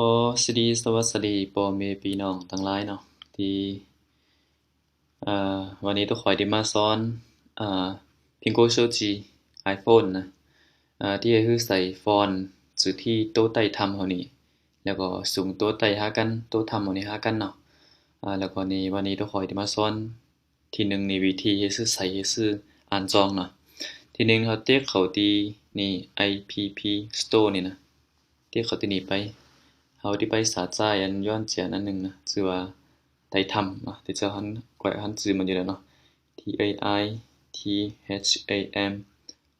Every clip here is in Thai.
อสดีสวัสดีปอเมปีน้องตั้งหลายเนาะที่วันนี้ตัวข่อยได้มาซ้อนอ่า Pingo Shoji นนะที่จะคือใส่ฟอนต์สุดที่โต้ะใต้ทำเขานี่แล้วก็สูงโต้ะใต้หากันโต้ทำเขานี่หากันเนาะแล้วก็นี่วันนี้ตัวข่อยได้มาซ้อนที่หนึ่งนี่วิธีเฮ็ซื้อใส่เฮ็ซื้ออ่านจองเนาะที่หนึ่งเขาเตะเขาดีนี่ IPP Store นี่นะเตะเขาตีนี่ไป เฮาที่ไปสาจ่ายอันย้อนเจียนอันหนึ่งนะชื่อว่าไททำเนะที่เจ้าหันกวยหันชื่อมันอยู่แล้วเนาะ T A I T H A M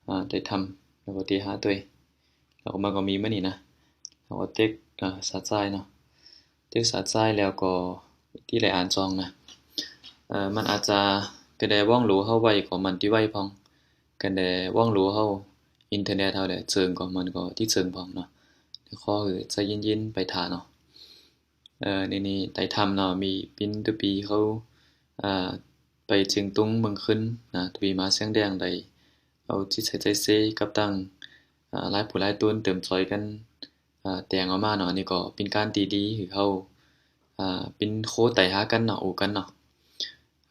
อ่าไททำแล้วก็ที่หาตัวเองแล้วก็มันก็มีมานี่นะแล้วก็เต็กอ่าสาจ่ายเนาะเต็กสาจ่ายแล้วก็ที่ไหลอ่านจองนะเอ่อมันอาจจะก็ได้ว่องรู้เฮาไว้ก็มันที่ไว้พองก็ได้ว่องรู้เฮาอินเทอร์เน็ตเฮาได้เจิงก็มันก็ที่เจิงพองเนาะ ขอคือใจเย็นๆไปท่าเนาะเอ่อนี่นี่ไต่ถ้ำเนาะมีปินตุปีเขาอ่าไปเชียงตุงเมืองขึ้นนะตุปีมาเสียงแดงได้เอาจิตใส่ใจเซกับตั้งอ่าหลายผู้หลายตนเติมซอยกันอ่าแต่งออกมาเนาะนนี้ก็เป็นการดีดีคือเขาอ่าเป็นโคไต่หากันเนาะโอกันเนาะ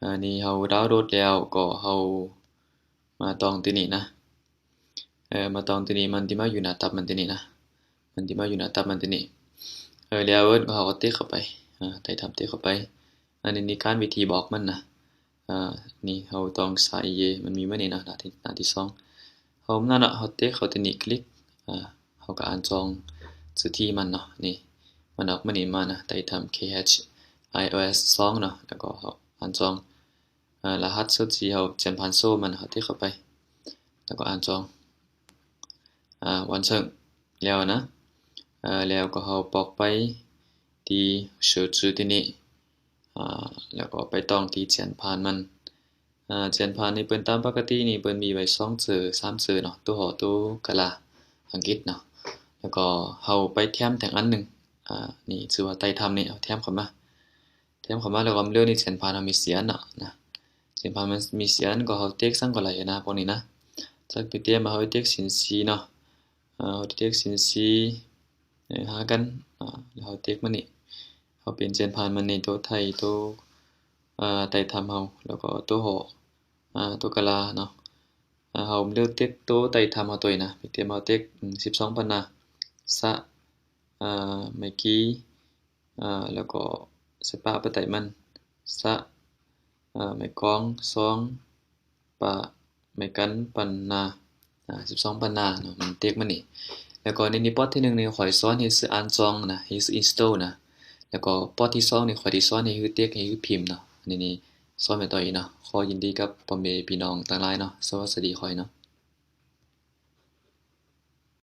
อันนี้เฮาดาวน์โหลดแล้วก็เฮามาตองที่นี่นะเอ่อมาตองที่นี่มันสิมาอยู่หน้าตับมันที่นี่นะ มันที่มาอยู่หน้าตับมันตัวนี้เออแล้วเขาก็เตะเข้าไปอ่าไต่ทำเตะเข้าไป อันนี้นี่การวิธีบอกมันนะอ่านี่เขาต้องใส่เยมันมีมานี่นะหน้าที่หน้าที่สองเขานั่นน่ะเขาเตะเขาตัวนี้คลิกอ่าเขาก็อ่านจองสุดที่มันเนาะนี่มันออกมานี่มานะไต่ทำ KH iOS 2เนาะแล้วก็เขาอ่านจองอ่ารหัสสุดที่เขาเจนพันโซมันเขาเตะเข้าไป แล้วก็อ่านจองอ่าวันเชิงแล้วนะ แล้วก็เฮาปอกไปที่ชื่อชื่อที่นี่แล้วก็ไปต้องที่เจียนพานมันเจียนพานนี่เปิ้นตามปกตินี่เปิ้นมีไว้2ชื่อ3ชื่อเนาะตัวหอตัวกะลาอังกฤษเนาะแล้วก็เฮาไปแถมแถงอันหนึงอ่านี่ชื่อว่าไต่ทำนี่เอาแถมเข้ามาแถมเข้ามาแล้วก็เรื่องนี่เจียนพานมีเสียนเนาะนะเจียนพานมันมีเสียนก็เฮาเต็กสั่งก็ไหลนะพวกนี้นะจากไปเตียมมาเฮาเต็กสินสีเนาะอ่าเฮาเต็กสินสี เอ่อหากันอ่าแล้วเราเต็กมันนี่เราเปลี่ยนเจนผ่านมันนี่ตัวไทยตัวอ่าไต่ทำเฮาแล้วก็ตัวหออ่าตัวกะลาเนาะอ่าเฮาเลือกเต็กตัวไต่ทำเฮาตัวนี้นะไปเตรียมเอาเต็กอืม12ปันนาสะอ่าไมกี้อ่าแล้วก็สปะปะไต่มันสะอ่าไมกองสองปะไมกันปันนาอ่า12ปันนาเนาะมันเต็กมันนี่ แล้วก็ในนี้ปอดที่หนึ่งนี่ข่อยสอนให้ซื้ออ่านจองนะให้ซื้ออินสตอลนะแล้วก็ปอดที่สองนี่ข่อยที่ซ้อนให้คือเตียกให้คือพิมพ์เนาะอันนี้นี่สอนไปต่ออีกเนาะขอยินดีกับพ่อแม่พี่น้องต่างหลายเนาะสวัสดีข่อยเนาะ